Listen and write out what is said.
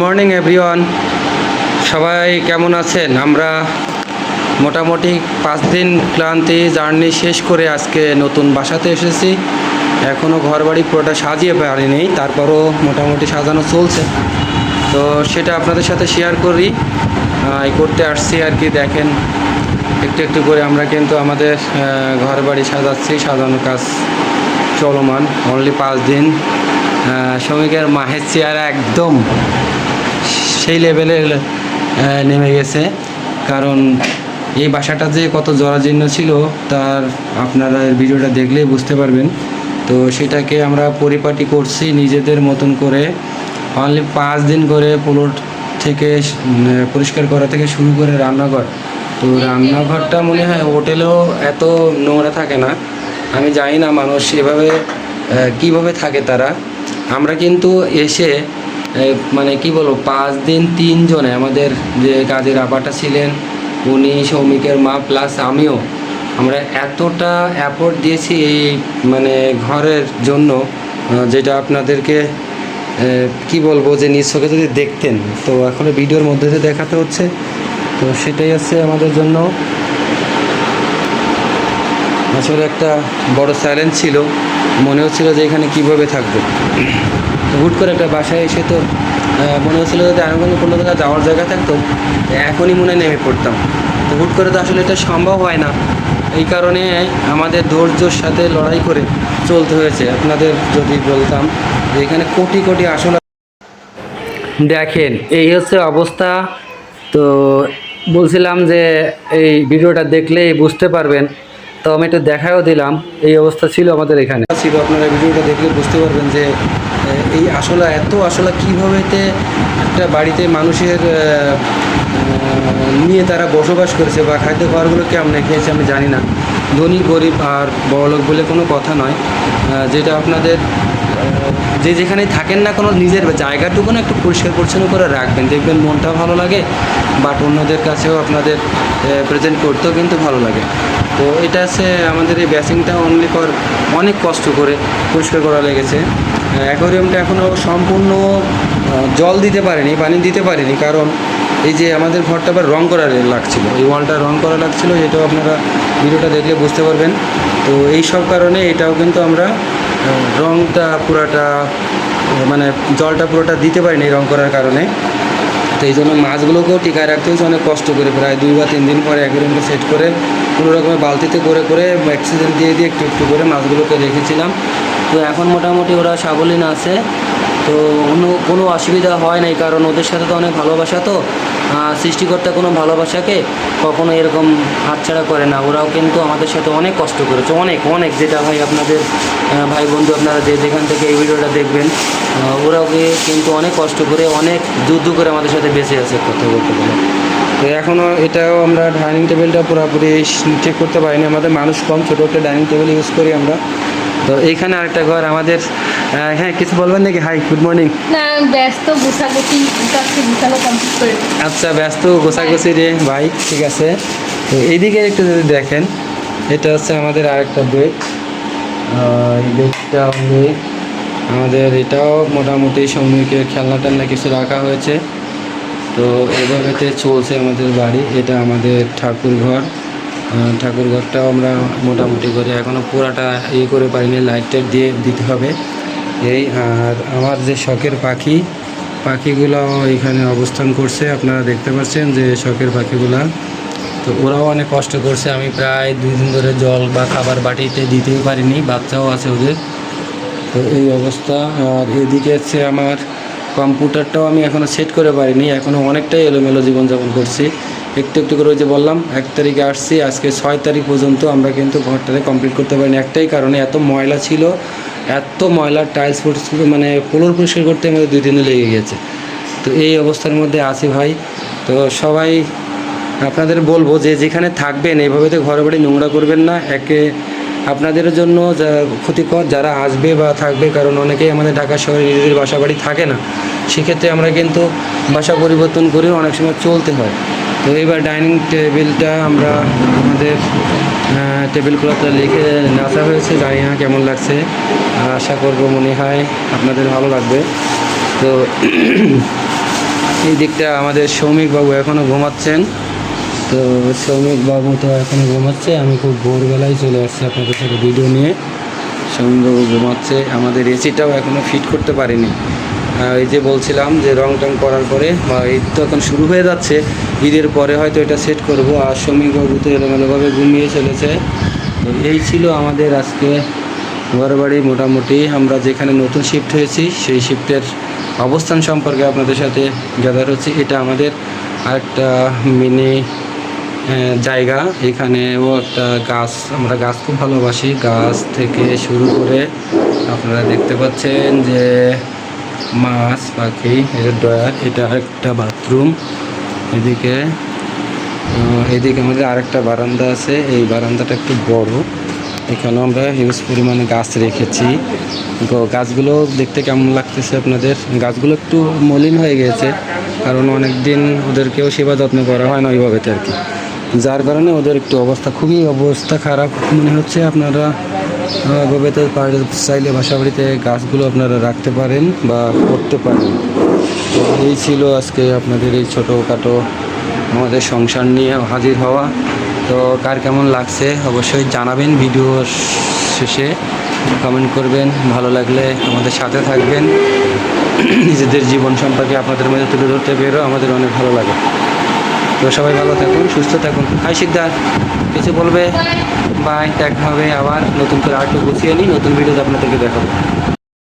Morning, everyone. সবাই কেমন আছেন? আমরা মোটামুটি পাঁচ দিন ক্লান্তি জার্নি শেষ করে আজকে নতুন বাসাতে এসেছি। এখনও ঘরবাড়ি পুরোটা সাজিয়ে পারিনি, তারপরও মোটামুটি সাজানো চলছে। তো সেটা আপনাদের সাথে শেয়ার করি। করতে আসছি আর কি, দেখেন। একটু একটু করে আমরা কিন্তু আমাদের ঘর বাড়ি সাজাচ্ছি, সাজানোর কাজ চলমান। অনলি পাঁচ দিন। শ্রমিকের মাহের চেয়ার একদম সেই লেভেলে নেমে গেছে। কারণ এই বাসাটা যে কত জরাজীর্ণ ছিল, তার আপনারা ভিডিওটা দেখলেই বুঝতে পারবেন। তো সেটাকে আমরা পরিপাটি করছি নিজেদের মতন করে। অনলি পাঁচ দিন করে প্লট থেকে পরিষ্কার করা থেকে শুরু করে রান্নাঘর। তো রান্নাঘরটা মনে হয় হোটেলেও এত নোংরা থাকে না। আমি জানি না মানুষ এভাবে কীভাবে থাকে তারা। আমরা কিন্তু এসে মানে কি বলব, পাঁচ দিন তিনজনে আমাদের যে কাজের আপাটা ছিলেন, উনি সৌমিকের মা প্লাস আমিও, আমরা এতটা অ্যাফোর্ট দিয়েছি এই মানে ঘরের জন্য যেটা আপনাদেরকে কি বলব যে নিজ চোখে যদি দেখতেন। তো এখন ভিডিওর মধ্যে দিয়ে দেখাতে হচ্ছে, তো সেটাই হচ্ছে আমাদের জন্য আসলে একটা বড় চ্যালেঞ্জ ছিল। মনে হচ্ছিল যে এখানে কীভাবে থাকব। হুট করে একটা বাসায় এসে তো মনে হচ্ছিল যদি আরও কোনো কোনো জায়গায় যাওয়ার জায়গা থাকতো এখনই মনে নেমে পড়তাম। তো হুট করে তো আসলে এটা সম্ভব হয় না। এই কারণে আমাদের ধৈর্যর সাথে লড়াই করে চলতে হয়েছে। আপনাদের যদি বলতাম যে এখানে কোটি কোটি আসলে দেখেন এই হচ্ছে অবস্থা। তো বলছিলাম যে এই ভিডিওটা দেখলেই বুঝতে পারবেন। তো আমি একটু দেখাও দিলাম এই অবস্থা ছিল আমাদের এখানে। ছিল আপনারা ভিডিওটা দেখলে বুঝতে পারবেন যে এই আসলে, এত আসলে কীভাবেতে একটা বাড়িতে মানুষের নিয়ে তারা বসবাস করেছে বা খাদ্য খাবারগুলো কেমন খেয়েছে আমি জানি না। ধনী, গরিব আর বড়লোক বলে কোনো কথা নয়। যেটা আপনাদের যে যেখানে থাকেন না কোনো নিজের জায়গাটুকু না একটু পরিষ্কার পরিচ্ছন্ন করে রাখবেন। দেখবেন মনটা ভালো লাগে, বাট অন্যদের কাছেও আপনাদের প্রেজেন্ট করতেও কিন্তু ভালো লাগে। তো এটা হচ্ছে আমাদের এই ব্যাসিংটা অনলি ফর অনেক কষ্ট করে পরিষ্কার করা লেগেছে। অ্যাকোরিয়ামটা এখনও সম্পূর্ণ জল দিতে পারেনি, পানি দিতে পারিনি, কারণ এই যে আমাদের ঘরটা আবার রং করা লাগছিল। এই ওয়ালটা রং করা লাগছিল, এটাও আপনারা ভিডিওটা দেখলে বুঝতে পারবেন। তো এই সব কারণে এটাও কিন্তু আমরা রংটা পুরাটা মানে জলটা পুরোটা দিতে পারিনি রং করার কারণে। তো এই জন্য মাছগুলোকেও টিকায় রাখতে হয়েছে, অনেক কষ্ট করে। প্রায় দুই বা তিন দিন পরে অ্যাকুরিয়ামটা সেট করে কোনো রকমের বালতিতে করে করে অক্সিজেন দিয়ে দিয়ে একটু একটু করে মাছগুলোকে রেখেছিলাম। তো এখন মোটামুটি ওরা সাবলীন আছে। তো কোনো কোনো অসুবিধা হয় নাই, কারণ ওদের সাথে তো অনেক ভালোবাসা তো। সৃষ্টিকর্তা কোনো ভালোবাসাকে কখনো এরকম হাতছাড়া করে না। ওরাও কিন্তু আমাদের সাথে অনেক কষ্ট করেছে। অনেক অনেক যেটা ভাই আপনাদের ভাই বন্ধু আপনারা যে যেখান থেকে এই ভিডিওটা দেখবেন ওরাও কিন্তু অনেক কষ্ট করে, অনেক যুদ্ধ করে আমাদের সাথে বেঁচে আছে, কথা বলতে গেলে। তো এখনও এটাও আমরা ডাইনিং টেবিলটা পুরোপুরি চেক করতে পারিনি। আমাদের মানুষ কম ছোটো একটা ডাইনিং টেবিল ইউজ করি আমরা। তো এইখানে আরেকটা ঘর আমাদের হ্যাঁ কিছু বলবেন নাকি? হাই গুড মর্নিং না ব্যস্ত গুছাগুছি গুছাচ্ছি কমপ্লিট করে আচ্ছা ব্যস্ত গোছাগুছি রে ভাই ঠিক আছে। তো এইদিকে একটু যদি দেখেন এটা হচ্ছে আমাদের আরেকটা বেড এই বেডটা আমাদের এটাও মোটামুটি শ্রমিকের খেলনা টেলনা কিছু রাখা হয়েছে। তো এভাবেতে চলছে আমাদের বাড়ি, এটা আমাদের ঠাকুর ঘর ঠাকুর ঘরটাও আমরা মোটামুটি করে এখনও পুরাটা ইয়ে করে পারিনি লাইট টাইট দিয়ে দিতে হবে। এই, আর আমার যে শখের পাখি, পাখিগুলো এখানে অবস্থান করছে, আপনারা দেখতে পাচ্ছেন যে শখের পাখিগুলা। তো ওরাও অনেক কষ্ট করছে, আমি প্রায় দুই দিন ধরে জল বা খাবার বাটিতে দিতেই পারিনি, বাচ্চাও আছে ওদের। তো এই অবস্থা, আর এদিকে হচ্ছে আমার কম্পিউটারটাও আমি এখনও সেট করে পারিনি এখনও অনেকটাই এলোমেলো জীবনযাপন করছি। একটু একটু করে ওই যে বললাম, এক তারিখে আসছি, আজকে ছয় তারিখ পর্যন্ত আমরা কিন্তু ঘরটাতে কমপ্লিট করতে পারিনি। একটাই কারণে এত ময়লা ছিল, এত ময়লা টাইলস মানে ফ্লোর পরিষ্কার করতে আমাদের দুই দিনে লেগে গেছে। তো এই অবস্থার মধ্যে আছি ভাই। তো সবাই আপনাদের বলব যে যেখানে থাকবেন এইভাবে তো ঘরে বাড়ি নোংরা করবেন না, একে আপনাদের জন্য ক্ষতিকর যারা আসবে বা থাকবে, কারণ অনেকেই আমাদের ঢাকা শহরে নিজেদের বাসা বাড়ি থাকে না, সেক্ষেত্রে আমরা কিন্তু বাসা পরিবর্তন করে অনেক সময় চলতে হয়। তো এবার ডাইনিং টেবিলটা আমরা আমাদের টেবিল ক্লথটা লিখে নাচা হয়েছে। জানি না কেমন লাগছে। আশা করব মনে হয় আপনাদের ভালো লাগবে। তো এই দিকটা আমাদের সৌমিক বাবু এখনও ঘুমাচ্ছেন। তো সৌমিক বাবু তো এখন ঘুমাচ্ছে, আমি খুব ভোরবেলায় চলে আসছি আপনাদের সাথে ভিডিও নিয়ে। সৌমিক বাবু ঘুমাচ্ছে, আমাদের এসিটাও এখনও ফিট করতে পারিনি। এই যে বলছিলাম যে রং টং করার পরে, বা ঈদ তো এখন শুরু হয়ে যাচ্ছে, ঈদের পরে হয়তো এটা সেট করব। আর সৌমিক বাবু তো এলোমেলোভাবে ঘুমিয়ে চলেছে। তো এই ছিল আমাদের আজকে ঘর বাড়ি মোটামুটি। আমরা যেখানে নতুন শিফট হয়েছি, সেই শিফটের অবস্থান সম্পর্কে আপনাদের সাথে গ্যাদার হচ্ছে। এটা আমাদের আরেকটা মিনি জায়গা। এখানেও একটা গাছ, আমরা গাছ খুব ভালোবাসি। গাছ থেকে শুরু করে আপনারা দেখতে পাচ্ছেন যে মাছ, পাখি ডয়ার এটা একটা বাথরুম। এদিকে এদিকে আমাদের আরেকটা বারান্দা আছে। এই বারান্দাটা একটু বড়। এখানেও আমরা হিউজ পরিমাণে গাছ রেখেছি। গাছগুলো দেখতে কেমন লাগতেছে আপনাদের? গাছগুলো একটু মলিন হয়ে গেছে, কারণ অনেক দিন ওদেরকেও সেবা যত্ন করা হয় না ওইভাবে আর কি। যার কারণে ওদের একটু অবস্থা খুবই অবস্থা খারাপ। মনে হচ্ছে আপনারা আহ, এভাবে তো পার- চাইলে বাসাবাড়িতে গাছগুলো আপনারা রাখতে পারেন বা করতে পারেন। তো এই ছিল আজকে আপনাদের এই ছোটোখাটো আমাদের সংসার নিয়ে হাজির হওয়া। তো কার কেমন লাগছে অবশ্যই জানাবেন ভিডিও শেষে। কমেন্ট করবেন ভালো লাগলে আমাদের সাথে থাকবেন। নিজেদের জীবন সম্পর্কে আপনাদের মধ্যে তুলে ধরতে পেরেও আমাদের অনেক ভালো লাগে। তো সবাই ভালো থাকুন, সুস্থ থাকুন। হাই সিদ্ধার কিছু বলবে? বাই দেখা হবে আবার নতুন করে আর্টও বসিয়ে নিই, নতুন ভিডিওতে আপনাদেরকে দেখাবো।